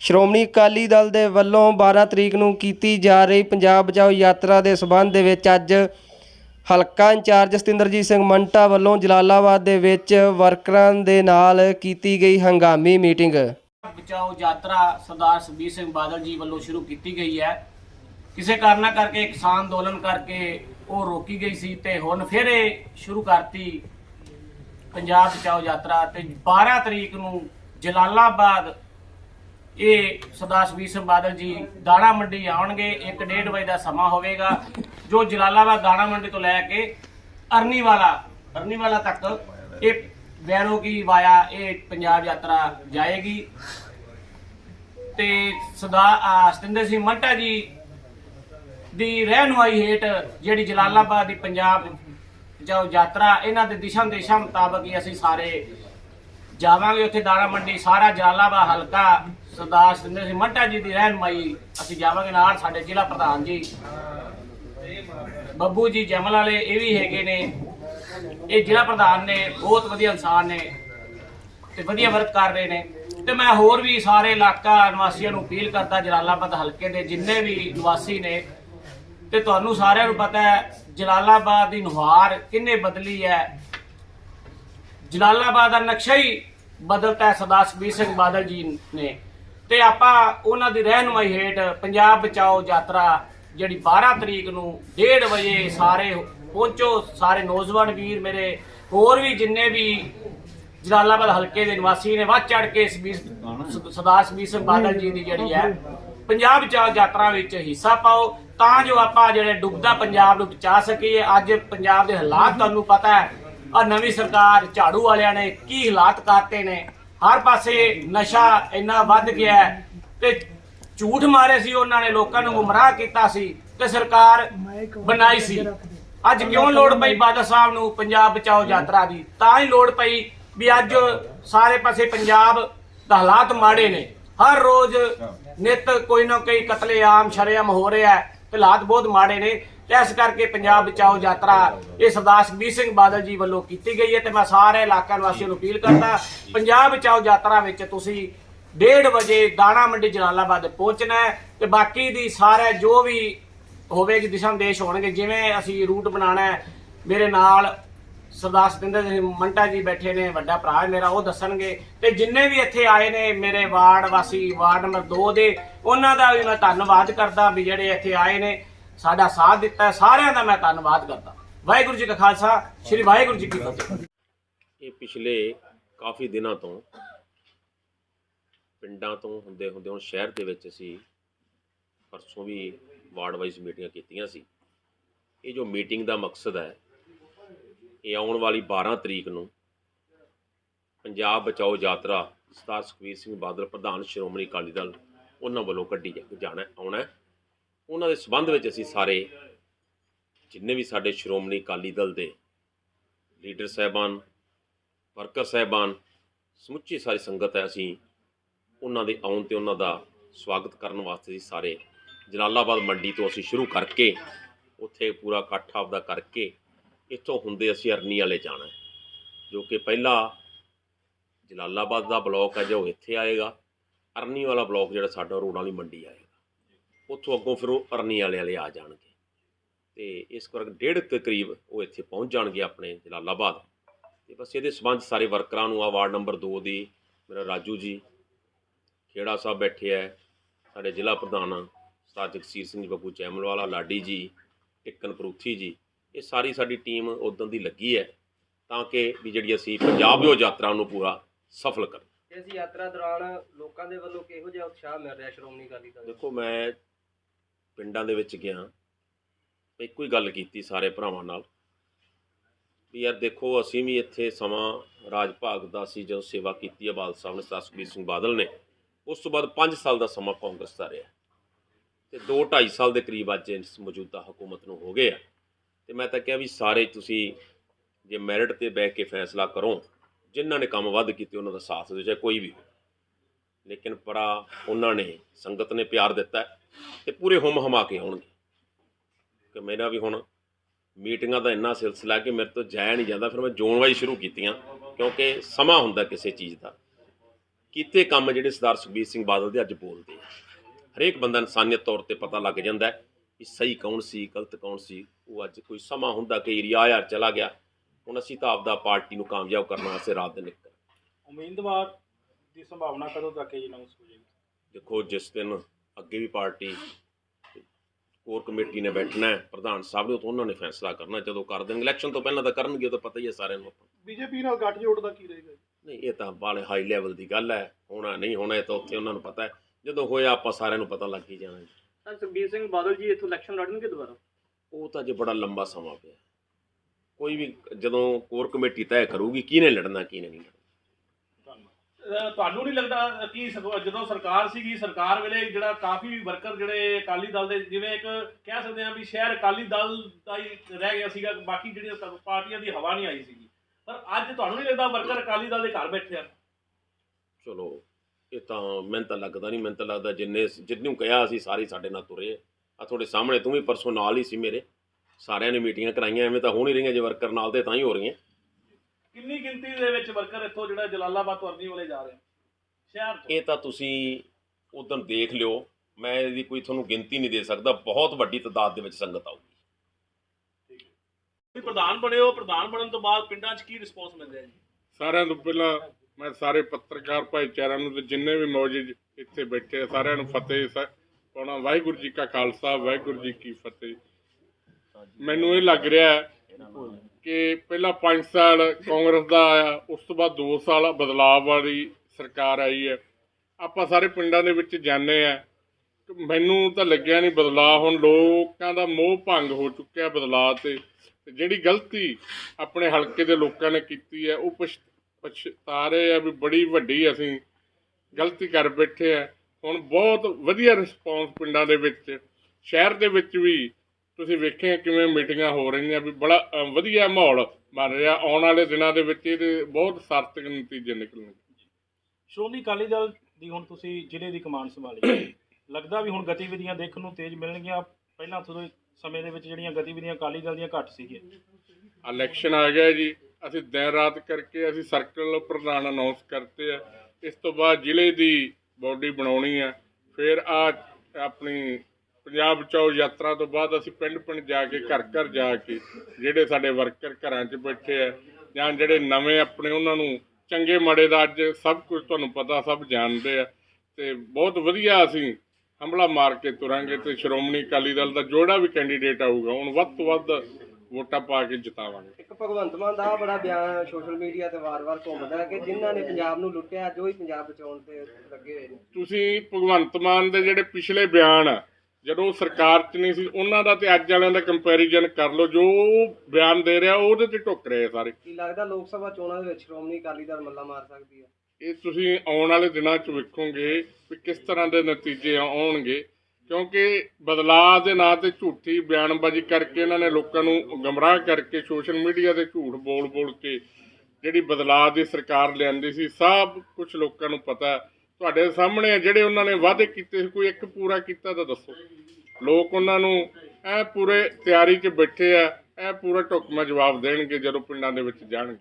ਸ਼੍ਰੋਮਣੀ ਅਕਾਲੀ ਦਲ ਦੇ ਵੱਲੋਂ 12 ਤਰੀਕ ਨੂੰ ਕੀਤੀ ਜਾ ਰਹੀ ਪੰਜਾਬ ਬਚਾਓ ਯਾਤਰਾ ਦੇ ਸਬੰਧ ਦੇ ਵਿੱਚ ਅੱਜ ਹਲਕਾ ਇੰਚਾਰਜ ਸਤਿੰਦਰਜੀਤ ਸਿੰਘ ਮੰਟਾ ਵੱਲੋਂ ਜਲਾਲਾਬਾਦ ਦੇ ਵਿੱਚ ਵਰਕਰਾਂ ਦੇ ਨਾਲ ਕੀਤੀ ਗਈ ਹੰਗਾਮੀ ਮੀਟਿੰਗ। ਬਚਾਓ ਯਾਤਰਾ ਸਰਦਾਰ ਸੁਖਬੀਰ ਸਿੰਘ ਬਾਦਲ ਜੀ ਵੱਲੋਂ ਸ਼ੁਰੂ ਕੀਤੀ ਗਈ ਹੈ। ਕਿਸੇ ਕਾਰਨਾਂ ਕਰਕੇ ਕਿਸਾਨ ਅੰਦੋਲਨ ਕਰਕੇ ਉਹ ਰੋਕੀ ਗਈ ਸੀ ਤੇ ਹੁਣ ਫਿਰ ਇਹ ਸ਼ੁਰੂ ਕਰਤੀ ਪੰਜਾਬ ਬਚਾਓ ਯਾਤਰਾ ਤੇ 12 ਤਰੀਕ ਨੂੰ ਜਲਾਲਾਬਾਦ ਇਹ ਸਰਦਾਰ ਸੁਖਬੀਰ ਸਿੰਘ ਬਾਦਲ ਜੀ ਦਾਣਾ ਮੰਡੀ ਆਉਣਗੇ 1:30 ਵਜੇ ਦਾ ਸਮਾਂ ਹੋਵੇਗਾ, ਜੋ ਜਲਾਲਾਬਾਦ ਦਾਣਾ ਮੰਡੀ ਤੋਂ ਲੈ ਕੇ ਅਰਨੀਵਾਲਾ ਅਰਨੀਵਾਲਾ ਤੱਕ ਇਹ ਵੈਰੋ ਕੀ ਵਾਇਆ, ਇਹ ਪੰਜਾਬ ਯਾਤਰਾ ਜਾਏਗੀ। ਤੇ ਸਰਦਾਰ ਸਤਿੰਦਰ ਸਿੰਘ ਮੰਟਾ ਜੀ ਦੀ ਰਹਿਨੁਮਾਈ ਹੇਠ ਜਿਹੜੀ ਜਲਾਲਾਬਾਦ ਦੀ ਪੰਜਾਬ ਜੋ ਯਾਤਰਾ, ਇਹਨਾਂ ਦੇ ਦਿਸ਼ਾ ਨਿਰਦੇਸ਼ਾਂ ਮੁਤਾਬਕ ਹੀ ਅਸੀਂ ਸਾਰੇ ਜਾਵਾਂਗੇ ਉੱਥੇ ਦਾਣਾ ਮੰਡੀ, ਸਾਰਾ ਜਲਾਲਾਬਾ ਹਲਕਾ ਸਰਦਾਰ ਸਤਿੰਦਰ ਸਿੰਘ ਮੰਟਾ ਜੀ ਦੀ ਰਹਿਨੁਮਾਈ, ਅਸੀਂ ਜਾਵਾਂਗੇ ਨਾਲ ਸਾਡੇ ਜ਼ਿਲ੍ਹਾ ਪ੍ਰਧਾਨ ਜੀ। ਬੱਬੂ ਜੀ ਜਮਲ ਵਾਲੇ ਇਹ ਵੀ ਹੈਗੇ ਨੇ। ਇਹ ਜ਼ਿਲ੍ਹਾ ਪ੍ਰਧਾਨ ਨੇ, ਬਹੁਤ ਵਧੀਆ ਇਨਸਾਨ ਨੇ ਤੇ ਵਧੀਆ ਵਰਕ ਕਰ ਰਹੇ ਨੇ। ਤੇ ਮੈਂ ਹੋਰ ਵੀ ਸਾਰੇ ਇਲਾਕਾ ਨਿਵਾਸੀਆਂ ਨੂੰ ਅਪੀਲ ਕਰਦਾ, ਜਲਾਲਾਬਾਦ ਹਲਕੇ ਦੇ ਜਿੰਨੇ ਵੀ ਨਿਵਾਸੀ ਨੇ, ਤੇ ਤੁਹਾਨੂੰ ਸਾਰਿਆਂ ਨੂੰ ਪਤਾ ਹੈ, ਜਲਾਲਾਬਾਦ ਦੀ ਨੁਹਾਰ ਕਿੰਨੇ ਬਦਲੀ ਹੈ। ਜਲਾਲਾਬਾਦ ਦਾ ਨਕਸ਼ਾ ਹੀ ਬਦਲਤਾ ਹੈ ਸਰਦਾਰ ਸੁਖਬੀਰ ਸਿੰਘ ਬਾਦਲ ਜੀ ਨੇ। ਤੇ ਆਪਾਂ ਉਹਨਾਂ ਦੀ ਰਹਿਨੁਮਾਈ ਹੇਠ ਪੰਜਾਬ ਬਚਾਓ ਯਾਤਰਾ ਜਿਹੜੀ 12 ਤਰੀਕ ਨੂੰ 1:30 ਵਜੇ ਸਾਰੇ ਪਹੁੰਚੋ। ਸਾਰੇ ਨੌਜਵਾਨ ਵੀਰ ਮੇਰੇ, ਹੋਰ ਵੀ ਜਿੰਨੇ ਵੀ ਜਲਾਲਾਬਾਦ ਹਲਕੇ ਦੇ ਨਿਵਾਸੀ ਨੇ, ਵੱਧ ਚੜ ਕੇ ਇਸ ਸਰਦਾਰ ਸੁਖਬੀਰ ਸਿੰਘ ਬਾਦਲ ਜੀ ਦੀ ਜਿਹੜੀ ਹੈ, ਪੰਜਾਬ ਬਚਾਓ ਯਾਤਰਾ ਵਿੱਚ ਹਿੱਸਾ ਪਾਓ। ਤਾਂ ਜੋ ਆਪਾਂ ਜਿਹੜੇ ਡੁੱਬਦਾ ਪੰਜਾਬ ਨੂੰ ਬਚਾ ਸਕੀਏ। ਅੱਜ ਪੰਜਾਬ ਦੇ ਹਾਲਾਤ ਤੁਹਾਨੂੰ ਪਤਾ ਹੈ ਆ ਨਵੀਂ ਸਰਕਾਰ, ਝਾੜੂ ਵਾਲਿਆਂ ਨੇ ਕੀ ਹਾਲਾਤ ਕਰਤੇ ਨੇ? ਹਰ ਪਾਸੇ ਨਸ਼ਾ ਇੰਨਾ ਵੱਧ ਗਿਆ ਤੇ ਝੂਠ ਮਾਰੇ ਸੀ ਉਹਨਾਂ ਨੇ, ਲੋਕਾਂ ਨੂੰ ਗੁੰਮਰਾਹ ਕੀਤਾ ਸੀ ਤੇ ਸਰਕਾਰ ਬਣਾਈ ਸੀ। ਅੱਜ ਕਿਉਂ ਲੋੜ ਪਈ ਬਾਦਲ ਸਾਹਿਬ ਨੂੰ ਪੰਜਾਬ ਬਚਾਓ ਯਾਤਰਾ ਦੀ? ਤਾਂ ਹੀ ਲੋੜ ਪਈ ਵੀ ਅੱਜ ਸਾਰੇ ਪਾਸੇ ਪੰਜਾਬ ਦਾ ਹਾਲਾਤ ਮਾੜੇ ਨੇ। ਹਰ ਰੋਜ਼ ਨਿਤ ਕੋਈ ਨਾ ਕੋਈ ਕਤਲੇਆਮ, ਸ਼ਰੇਆਮ ਹੋ ਰਿਹਾ ਹੈ ਤੇ ਹਾਲਾਤ ਬਹੁਤ ਮਾੜੇ ਨੇ। ਤੇ ਇਸ ਕਰਕੇ ਪੰਜਾਬ ਬਚਾਓ ਯਾਤਰਾ ਇਹ ਸਰਦਾਰ ਸੁਖਬੀਰ ਸਿੰਘ ਬਾਦਲ ਜੀ ਵੱਲੋਂ ਕੀਤੀ ਗਈ ਹੈ ਤੇ ਮੈਂ ਸਾਰੇ ਇਲਾਕਾ ਨਿਵਾਸੀਆਂ ਨੂੰ ਅਪੀਲ ਕਰਦਾ, ਪੰਜਾਬ ਬਚਾਓ ਯਾਤਰਾ ਵਿੱਚ ਤੁਸੀਂ 1:30 ਵਜੇ ਦਾਣਾ ਮੰਡੀ ਜਲਾਲਾਬਾਦ ਪਹੁੰਚਣਾ ਹੈ ਤੇ ਬਾਕੀ ਦੀ ਸਾਰੇ ਜੋ ਵੀ ਹੋਵੇਗੀ ਦਿਸ਼ਾ ਨਿਰਦੇਸ਼ ਹੋਣਗੇ, ਜਿਵੇਂ ਅਸੀਂ ਰੂਟ ਬਣਾਉਣਾ ਮੇਰੇ ਨਾਲ ਸਰਦਾਰ ਸਤਿੰਦਰ ਸਿੰਘ ਮੰਟਾ ਜੀ ਬੈਠੇ ਨੇ, ਵੱਡਾ ਭਰਾ ਹੈ ਮੇਰਾ, ਉਹ ਦੱਸਣਗੇ ਤੇ ਜਿੰਨੇ ਵੀ ਇੱਥੇ ਆਏ ਨੇ ਮੇਰੇ ਵਾਰਡ ਵਾਸੀ, ਵਾਰਡ ਨੰਬਰ 2 ਦੇ, ਉਹਨਾਂ ਦਾ ਵੀ ਮੈਂ ਧੰਨਵਾਦ ਕਰਦਾ ਵੀ ਜਿਹੜੇ ਇੱਥੇ ਆਏ ਨੇ। ਸਾਡਾ ਸਾਥ ਦਿੱਤਾ ਸਾਰਿਆਂ ਦਾ ਮੈਂ ਧੰਨਵਾਦ ਕਰਦਾ। ਵਾਹਿਗੁਰੂ ਜੀ ਕਾ ਖਾਲਸਾ, ਸ੍ਰੀ ਵਾਹਿਗੁਰੂ ਜੀ ਕੀ ਫਤਿਹ। ਇਹ ਪਿਛਲੇ ਕਾਫੀ ਦਿਨਾਂ ਤੋਂ, ਪਿੰਡਾਂ ਤੋਂ ਹੁੰਦੇ ਹੁੰਦੇ ਹੁਣ ਸ਼ਹਿਰ ਦੇ ਵਿੱਚ ਅਸੀਂ ਪਰਸੋਂ ਵੀ ਵਾਰਡ ਵਾਈਜ਼ ਮੀਟਿੰਗਾਂ ਕੀਤੀਆਂ ਸੀ। ਇਹ ਜੋ ਮੀਟਿੰਗ ਦਾ ਮਕਸਦ ਹੈ, ਇਹ ਆਉਣ ਵਾਲੀ 12 ਤਰੀਕ ਨੂੰ ਪੰਜਾਬ ਬਚਾਓ ਯਾਤਰਾ ਸਰਦਾਰ ਸੁਖਬੀਰ ਸਿੰਘ ਬਾਦਲ, ਪ੍ਰਧਾਨ ਸ਼੍ਰੋਮਣੀ ਅਕਾਲੀ ਦਲ, ਉਹਨਾਂ ਵੱਲੋਂ ਕੱਢੀ ਜਾ- ਜਾਣਾ, ਆਉਣਾ ਉਹਨਾਂ ਦੇ ਸਬੰਧ ਵਿੱਚ ਅਸੀਂ ਸਾਰੇ, ਜਿੰਨੇ ਵੀ ਸਾਡੇ ਸ਼੍ਰੋਮਣੀ ਅਕਾਲੀ ਦਲ ਦੇ ਲੀਡਰ ਸਾਹਿਬਾਨ, ਵਰਕਰ ਸਾਹਿਬਾਨ, ਸਮੁੱਚੀ ਸਾਰੀ ਸੰਗਤ ਹੈ, ਅਸੀਂ ਉਹਨਾਂ ਦੇ ਆਉਣ ਤੇ ਉਹਨਾਂ ਦਾ ਸਵਾਗਤ ਕਰਨ ਵਾਸਤੇ ਅਸੀਂ ਸਾਰੇ ਜਲਾਲਾਬਾਦ ਮੰਡੀ ਤੋਂ ਅਸੀਂ ਸ਼ੁਰੂ ਕਰਕੇ, ਉੱਥੇ ਪੂਰਾ ਇਕੱਠ ਆਪਦਾ ਕਰਕੇ, ਇੱਥੋਂ ਹੁੰਦੇ ਅਸੀਂ ਅਰਨੀ ਵਾਲੇ ਜਾਣਾ ਜੋ ਕਿ ਪਹਿਲਾ ਜਲਾਲਾਬਾਦ ਦਾ ਬਲਾਕ ਹੈ, ਜੋ ਇੱਥੇ ਆਏਗਾ, ਅਰਨੀ ਵਾਲਾ ਬਲਾਕ ਜਿਹੜਾ ਸਾਡਾ ਰੋਡਾਂ ਵਾਲੀ ਮੰਡੀ ਆਏਗਾ। ਉੱਥੋਂ ਅੱਗੋਂ ਫਿਰ ਉਹ ਅਰਨੀ ਵਾਲੇ ਵਾਲੇ ਆ ਜਾਣਗੇ। ਤੇ ਇਸ ਕਰਕੇ ਡੇਢ ਕੁ ਕਰੀਬ ਉਹ ਇੱਥੇ ਪਹੁੰਚ ਜਾਣਗੇ ਆਪਣੇ ਜਲਾਲਾਬਾਦ। ਤੇ ਬਸ ਇਹਦੇ ਸਬੰਧ ਸਾਰੇ ਵਰਕਰਾਂ ਨੂੰ ਆ ਵਾਰਡ ਨੰਬਰ 2 ਦੀ ਮੇਰਾ ਰਾਜੂ ਜੀ ਖੇੜਾ ਸਾਹਿਬ ਬੈਠੇ ਹੈ ਸਾਡੇ ਜ਼ਿਲ੍ਹਾ ਪ੍ਰਧਾਨ ਸਰਦਾਰ ਜਗਸੀਰ ਸਿੰਘ ਬੱਬੂ ਚੈਮਲਵਾਲਾ ਲਾਡੀ ਜੀ ਟਿੱਕਨ ਪਰੂਥੀ ਜੀ ਇਹ ਸਾਰੀ ਸਾਡੀ ਟੀਮ ਉਦੋਂ ਦੀ ਲੱਗੀ ਹੈ ਤਾਂ ਕਿ ਵੀ ਜਿਹੜੀ ਅਸੀਂ ਪੰਜਾਬ ਜੋ ਯਾਤਰਾ ਨੂੰ ਪੂਰਾ ਸਫਲ ਕਰ ਇਸ ਯਾਤਰਾ ਦੌਰਾਨ ਲੋਕਾਂ ਦੇ ਵੱਲੋਂ ਕਿਹੋ ਜਿਹਾ ਉਤਸ਼ਾਹ ਮਿਲ ਰਿਹਾ ਸ਼੍ਰੋਮਣੀ ਅਕਾਲੀ ਦਲ ਦੇਖੋ ਮੈਂ ਪਿੰਡਾਂ ਦੇ ਵਿੱਚ ਗਿਆ ਇੱਕੋ ਹੀ ਗੱਲ ਕੀਤੀ ਸਾਰੇ ਭਰਾਵਾਂ ਨਾਲ, ਵੀ ਯਾਰ ਦੇਖੋ ਅਸੀਂ ਵੀ ਇੱਥੇ ਸਮਾਂ ਰਾਜ ਭਾਗ ਦਾ ਸੀ, ਜਦੋਂ ਸੇਵਾ ਕੀਤੀ ਹੈ ਬਾਦਲ ਸਾਹਿਬ ਨੇ, ਸਰਦਾਰ ਸੁਖਬੀਰ ਸਿੰਘ ਬਾਦਲ ਨੇ, ਉਸ ਤੋਂ ਬਾਅਦ 5 ਸਾਲ ਦਾ ਸਮਾਂ ਕਾਂਗਰਸ ਦਾ ਰਿਹਾ। ਤੇ 2 2.5 ਸਾਲ ਦੇ ਕਰੀਬ ਅੱਜ ਇਸ ਮੌਜੂਦਾ ਹਕੂਮਤ ਨੂੰ ਹੋ ਗਏ ਆ। ਤੇ ਮੈਂ ਤਾਂ ਕਿਹਾ ਵੀ ਸਾਰੇ ਤੁਸੀਂ ਜੇ ਮੈਰਿਟ ਤੇ ਬਹਿ ਕੇ ਫੈਸਲਾ ਕਰੋ, ਜਿਨ੍ਹਾਂ ਨੇ ਕੰਮ ਵੱਧ ਕੀਤੇ ਉਹਨਾਂ ਦਾ ਸਾਥ ਦਿਓ, ਚਾਹੇ ਕੋਈ ਵੀ ਹੋਵੇ। ਲੇਕਿਨ ਬੜਾ ਉਹਨਾਂ ਨੇ, ਸੰਗਤ ਨੇ ਪਿਆਰ ਦਿੱਤਾ ਹੈ ਤੇ ਪੂਰੇ ਹੁਮ ਹਮਾ ਕੇ ਆਉਣਗੇ। ਕਿ ਮੇਰਾ ਵੀ ਹੁਣ ਮੀਟਿੰਗਾਂ ਦਾ ਇੰਨਾ ਸਿਲਸਿਲਾ ਕਿ ਮੇਰੇ ਤੋਂ ਜਾਇਆ ਨਹੀਂ ਜਾਂਦਾ, ਫਿਰ ਮੈਂ ਜ਼ੋਨ ਵਾਈਜ਼ ਸ਼ੁਰੂ ਕੀਤੀਆਂ, ਕਿਉਂਕਿ ਸਮਾਂ ਹੁੰਦਾ ਕਿਸੇ ਚੀਜ਼ ਦਾ। ਕੀਤੇ ਕੰਮ ਜਿਹੜੇ ਸਰਦਾਰ ਸੁਖਬੀਰ ਸਿੰਘ ਬਾਦਲ ਦੇ ਅੱਜ ਬੋਲਦੇ ਹਰੇਕ ਬੰਦਾ ਇਨਸਾਨੀਅਤ ਤੌਰ ਤੇ ਪਤਾ ਲੱਗ ਜਾਂਦਾ ਹੈ ਕਿ ਸਹੀ ਕੌਣ ਸੀ, ਗਲਤ ਕੌਣ ਸੀ। ਉਹ ਅੱਜ ਕੋਈ ਸਮਾਂ ਹੁੰਦਾ ਕਿ ਏਰੀਆ ਯਾਰ ਚਲਾ ਗਿਆ। ਹੁਣ ਅਸੀਂ ਤਾਂ ਆਪਦਾ ਪਾਰਟੀ ਨੂੰ ਕਾਮਯਾਬ ਕਰਨ ਵਾਸਤੇ ਰਾਤ ਦਿਨ ਨਿਕਲ। ਉਮੀਦਵਾਰ ਦੀ ਸੰਭਾਵਨਾ ਕਦੋਂ ਤੱਕ ਹੈ ਜੀ ਅਨਾਉਂਸ ਹੋ ਜਾਏਗੀ ਦੇਖੋ ਜਿਸ ਦਿਨ ਅੱਗੇ ਵੀ ਪਾਰਟੀ ਕੋਰ ਕਮੇਟੀ ਨੇ ਬੈਠਣਾ ਹੈ ਪ੍ਰਧਾਨ ਸਾਹਿਬ ਨੇ ਉਹ ਤਾਂ ਉਹਨਾਂ ਨੇ ਫੈਸਲਾ ਕਰਨਾ ਜਦੋਂ ਕਰ ਦੇਣਗੇ ਇਲੈਕਸ਼ਨ ਤੋਂ ਪਹਿਲਾਂ ਤਾਂ ਕਰਨਗੇ ਉਹ ਤਾਂ ਪਤਾ ਹੀ ਹੈ ਸਾਰਿਆਂ ਨੂੰ। ਬੀਜੇਪੀ ਨਾਲ ਗੱਠਜੋੜ ਦਾ ਕੀ ਰਹੇਗਾ ਨਹੀਂ ਇਹ ਤਾਂ ਬਾਲੇ ਹਾਈ ਲੈਵਲ ਦੀ ਗੱਲ ਹੈ। ਹੋਣਾ ਨਹੀਂ ਹੋਣਾ ਇਹ ਤਾਂ ਉੱਥੇ ਉਹਨਾਂ ਨੂੰ ਪਤਾ ਹੈ। ਜਦੋਂ ਹੋਇਆ ਆਪਾਂ ਸਾਰਿਆਂ ਨੂੰ ਪਤਾ ਲੱਗ ਹੀ ਜਾਣਾ ਜੀ। ਤਾਂ ਸੁਖਬੀਰ ਸਿੰਘ ਬਾਦਲ ਜੀ ਇੱਥੋਂ ਇਲੈਕਸ਼ਨ ਲੜਨਗੇ ਦੁਬਾਰਾ? ਉਹ ਤਾਂ ਜੇ ਬੜਾ ਲੰਬਾ ਸਮਾਂ ਪਿਆ। ਕੋਈ ਵੀ ਜਦੋਂ ਕੋਰ ਕਮੇਟੀ ਤੈਅ ਕਰੂਗੀ ਕਿਹਨੇ ਲੜਨਾ ਕਿਹਨੇ ਨਹੀਂ ਲੜਨਾ। ਅਹ ਤੁਹਾਨੂੰ ਨਹੀਂ ਲੱਗਦਾ ਕਿ ਜਦੋਂ ਸਰਕਾਰ ਸੀਗੀ, ਸਰਕਾਰ ਵੇਲੇ ਜਿਹੜਾ ਕਾਫੀ ਵਰਕਰ ਜਿਹੜੇ ਅਕਾਲੀ ਦਲ ਦੇ, ਜਿਵੇਂ ਇੱਕ ਕਹਿ ਸਕਦੇ ਆ ਵੀ ਸ਼ਹਿਰ ਅਕਾਲੀ ਦਲ ਦਾ ਹੀ ਰਹਿ ਗਿਆ ਸੀਗਾ, ਬਾਕੀ ਜਿਹੜੀਆਂ ਪਾਰਟੀਆਂ ਦੀ ਹਵਾ ਨਹੀਂ ਆਈ ਸੀਗੀ। ਪਰ ਅੱਜ ਤੁਹਾਨੂੰ ਨਹੀਂ ਲੱਗਦਾ ਵਰਕਰ ਅਕਾਲੀ ਦਲ ਦੇ ਘਰ ਬੈਠੇ ਆ? ਚਲੋ, ਇਹ ਤਾਂ ਮੈਨੂੰ ਤਾਂ ਲੱਗਦਾ ਨਹੀਂ, ਮੈਨੂੰ ਤਾਂ ਲੱਗਦਾ ਜਿੰਨੇ ਜਿੰਨੂੰ ਕਿਹਾ ਅਸੀਂ ਸਾਰੇ ਸਾਡੇ ਨਾਲ ਤੁਰੇ ਆ। ਤੁਹਾਡੇ ਸਾਹਮਣੇ ਤੂੰ ਵੀ ਪਰਸੋਂ ਨਾਲ ਹੀ ਸੀ ਮੇਰੇ। ਸਾਰਿਆਂ ਨੇ ਮੀਟਿੰਗਾਂ ਕਰਾਈਆਂ, ਐਵੇਂ ਤਾਂ ਹੋ ਨਹੀਂ ਰਹੀਆਂ ਜੇ ਵਰਕਰ ਨਾਲ ਦੇ ਤਾਂ ਹੀ ਹੋ ਰਹੀਆਂ। ਕਿੰਨੀ ਗਿਣਤੀ ਦੇ ਵਿੱਚ ਵਰਕਰ ਇੱਥੋਂ ਜਿਹੜਾ ਜਲਾਲਾਬਾਦ ਤੋਂ ਅਰਨੀ ਵਾਲੇ ਜਾ ਰਹੇ ਆ ਸ਼ਹਿਰ ਤੋਂ ਇਹ ਤਾਂ ਤੁਸੀਂ ਉਦੋਂ ਦੇਖ ਲਿਓ। ਮੈਂ ਇਹਦੀ ਕੋਈ ਤੁਹਾਨੂੰ ਗਿਣਤੀ ਨਹੀਂ ਦੇ ਸਕਦਾ। ਬਹੁਤ ਵੱਡੀ ਤਾਦਾਦ ਦੇ ਵਿੱਚ ਸੰਗਤ ਆਊਗੀ। ਤੁਸੀਂ ਪ੍ਰਧਾਨ ਬਣੇ ਹੋ। ਪ੍ਰਧਾਨ ਬਣਨ ਤੋਂ ਬਾਅਦ ਪਿੰਡਾਂ 'ਚ ਕੀ ਰਿਸਪੌਂਸ ਮਿਲ ਰਿਹਾ ਜੀ? ਸਾਰਿਆਂ ਤੋਂ ਪਹਿਲਾਂ ਮੈਂ ਸਾਰੇ ਪੱਤਰਕਾਰ ਭਾਈਚਾਰਿਆਂ ਨੂੰ ਤੇ ਜਿੰਨੇ ਵੀ ਮੌਜੂਦ ਇੱਥੇ ਬੈਠੇ ਆ ਸਾਰਿਆਂ ਨੂੰ ਫਤਿਹ ਸ- ਪਾਉਣਾ। ਵਾਹਿਗੁਰੂ ਜੀ ਕਾ ਖਾਲਸਾ ਵਾਹਿਗੁਰੂ ਜੀ ਕੀ ਫਤਿਹ। ਮੈਨੂੰ ਇਹ ਲੱਗ ਰਿਹਾ ਹੈ ਕਿ ਪਹਿਲਾਂ 5 ਸਾਲ ਕਾਂਗਰਸ ਦਾ ਆਇਆ, ਉਸ ਤੋਂ ਬਾਅਦ 2 ਸਾਲ ਬਦਲਾਅ ਵਾਲੀ ਸਰਕਾਰ ਆਈ ਹੈ। ਆਪਾਂ ਸਾਰੇ ਪਿੰਡਾਂ ਦੇ ਵਿੱਚ ਜਾਂਦੇ ਆ ਮੈਨੂੰ ਤਾਂ ਲੱਗਿਆ ਨਹੀਂ ਬਦਲਾਅ, ਹੁਣ ਲੋਕਾਂ ਦਾ ਮੋਹ ਭੰਗ ਹੋ ਚੁੱਕਿਆ ਬਦਲਾਅ ਤੇ। ਤੇ ਜਿਹੜੀ ਗਲਤੀ ਆਪਣੇ ਹਲਕੇ ਦੇ ਲੋਕਾਂ ਨੇ ਕੀਤੀ ਹੈ, ਉਹ ਪਛ- ਪਛਤਾ ਰਹੇ ਆ ਵੀ ਬੜੀ ਵੱਡੀ ਅਸੀਂ ਗਲਤੀ ਕਰ ਬੈਠੇ ਆ ਹੁਣ ਬਹੁਤ ਵਧੀਆ ਰਿਸਪੌਂਸ ਪਿੰਡਾਂ ਦੇ ਵਿੱਚ, ਸ਼ਹਿਰ ਦੇ ਵਿੱਚ ਵੀ ਤੁਸੀਂ ਵੇਖਿਆ ਕਿਵੇਂ ਮੀਟਿੰਗਾਂ ਹੋ ਰਹੀਆਂ ਵੀ ਬੜਾ ਅ, ਵਧੀਆ ਮਾਹੌਲ ਬਣ ਰਿਹਾ। ਆਉਣ ਵਾਲੇ ਦਿਨਾਂ ਦੇ ਵਿੱਚ ਇਹਦੇ ਬਹੁਤ ਸਾਰਥਕ ਨਤੀਜੇ ਨਿਕਲਣਗੇ। ਸ਼੍ਰੋਮਣੀ ਅਕਾਲੀ ਦਲ ਦੀ ਹੁਣ ਤੁਸੀਂ ਜ਼ਿਲ੍ਹੇ ਦੀ ਕਮਾਂਡ ਸੰਭਾਲੀ। ਲੱਗਦਾ ਵੀ ਹੁਣ ਗਤੀਵਿਧੀਆਂ ਦੇਖਣ ਨੂੰ ਤੇਜ਼ ਮਿਲਣਗੀਆਂ। ਪਹਿਲਾਂ ਥੋੜੇ ਸਮੇਂ ਦੇ ਵਿੱਚ ਜਿਹੜੀਆਂ ਗਤੀਵਿਧੀਆਂ ਅਕਾਲੀ ਦਲ ਦੀਆਂ ਘੱਟ ਸੀਗੀਆਂ। ਇਲੈਕਸ਼ਨ ਆ ਗਿਆ ਜੀ। ਅਸੀਂ ਦਿਨ ਰਾਤ ਕਰਕੇ ਅਸੀਂ ਸਰਕਲ ਪ੍ਰਧਾਨ ਅਨਾਉਂਸ ਕਰਤੇ ਆ। ਇਸ ਤੋਂ ਬਾਅਦ ਜ਼ਿਲ੍ਹੇ ਦੀ ਬੋਡੀ ਬਣਾਉਣੀ ਆ। ਫਿਰ ਆ ਆਪਣੀ ਪੰਜਾਬ ਬਚਾਓ ਯਾਤਰਾ ਤੋਂ ਬਾਅਦ ਅਸੀਂ ਪਿੰਡ ਪਿੰਡ ਜਾ ਕੇ ਘਰ ਘਰ ਜਾ ਕੇ ਜਿਹੜੇ ਸਾਡੇ ਵਰਕਰ ਘਰਾਂ 'ਚ ਬੈਠੇ ਆ ਜਾਂ ਜਿਹੜੇ ਨਵੇਂ ਆਪਣੇ ਉਹਨਾਂ ਨੂੰ ਚੰਗੇ ਮਾੜੇ ਦਾ ਅੱਜ ਸਭ ਕੁਝ ਤੁਹਾਨੂੰ ਪਤਾ ਸਭ ਜਾਣਦੇ ਆ ਤੇ ਬਹੁਤ ਵਧੀਆ ਅਸੀਂ ਹਮਲਾ ਮਾਰ ਕੇ ਤੁਰਾਂਗੇ ਤੇ ਸ਼੍ਰੋਮਣੀ ਅਕਾਲੀ ਦਲ ਦਾ ਜਿਹੜਾ ਵੀ ਕੈਂਡੀਡੇਟ ਆਊਗਾ ਹੁਣ ਵੱਧ ਤੋਂ ਵੱਧ ਵੋਟਾਂ ਪਾ ਕੇ ਜਿਤਾਵਾਂਗੇ। ਇੱਕ ਭਗਵੰਤ ਮਾਨ ਦਾ ਬੜਾ ਬਿਆਨ ਸੋਸ਼ਲ ਮੀਡੀਆ ਤੇ ਵਾਰ-ਵਾਰ ਘੁੰਮਦਾ ਕਿ ਜਿਨ੍ਹਾਂ ਨੇ ਪੰਜਾਬ ਨੂੰ ਲੁੱਟਿਆ ਜੋ ਹੀ ਪੰਜਾਬ ਬਚਾਉਣ ਤੇ ਲੱਗੇ ਹੋਏ ਨੇ। ਤੁਸੀਂ ਭਗਵੰਤ ਮਾਨ ਦੇ ਜਿਹੜੇ ਪਿਛਲੇ ਬਿਆਨ ਆ ਜਦੋਂ ਸਰਕਾਰ 'ਚ ਨਹੀਂ ਸੀ ਉਹਨਾਂ ਦਾ ਤੇ ਅੱਜ ਵਾਲਿਆਂ ਦਾ ਕੰਪੈਰੀਜ਼ਨ ਕਰ ਲਓ ਜੋ ਉਹ ਬਿਆਨ ਦੇ ਰਿਹਾ ਉਹਦੇ ਤੇ ਟੁੱਕ ਰਹੇ ਸਾਰੇ ਕੀ ਲੱਗਦਾ ਲੋਕ ਸਭਾ ਚੋਣਾਂ ਦੇ ਵਿੱਚ ਸ਼੍ਰੋਮਣੀ ਅਕਾਲੀ ਦਲ ਮੱਲਾ ਮਾਰ ਸਕਦੀ ਹੈ ਇਹ ਤੁਸੀਂ ਆਉਣ ਵਾਲੇ ਦਿਨਾਂ 'ਚ ਵੇਖੋਗੇ ਵੀ ਕਿਸ ਤਰ੍ਹਾਂ ਦੇ ਨਤੀਜੇ ਆਉਣਗੇ ਕਿਉਂਕਿ ਬਦਲਾਅ ਦੇ ਨਾਂ ਤੇ ਝੂਠੀ ਬਿਆਨਬਾਜ਼ੀ ਕਰਕੇ ਇਹਨਾਂ ਨੇ ਲੋਕਾਂ ਨੂੰ ਗਮਰਾਹ ਕਰਕੇ ਸੋਸ਼ਲ ਮੀਡੀਆ ਤੇ ਝੂਠ ਬੋਲ-ਬੋਲ ਕੇ ਜਿਹੜੀ ਬਦਲਾਅ ਦੀ ਸਰਕਾਰ ਲਿਆਂਦੀ ਸੀ ਸਭ ਕੁਝ ਲੋਕਾਂ ਨੂੰ ਪਤਾ ਹੈ। ਤੁਹਾਡੇ ਸਾਹਮਣੇ ਆ, ਜਿਹੜੇ ਉਹਨਾਂ ਨੇ ਵਾਅਦੇ ਕੀਤੇ ਸੀ, ਕੋਈ ਇੱਕ ਪੂਰਾ ਕੀਤਾ ਤਾਂ ਦੱਸੋ। ਲੋਕ ਉਹਨਾਂ ਨੂੰ ਇਹ ਪੂਰੇ ਤਿਆਰੀ 'ਚ ਬੈਠੇ ਆ, ਇਹ ਪੂਰਾ ਢੁਕਮਾ ਜਵਾਬ ਦੇਣਗੇ ਜਦੋਂ ਪਿੰਡਾਂ ਦੇ ਵਿੱਚ ਜਾਣਗੇ।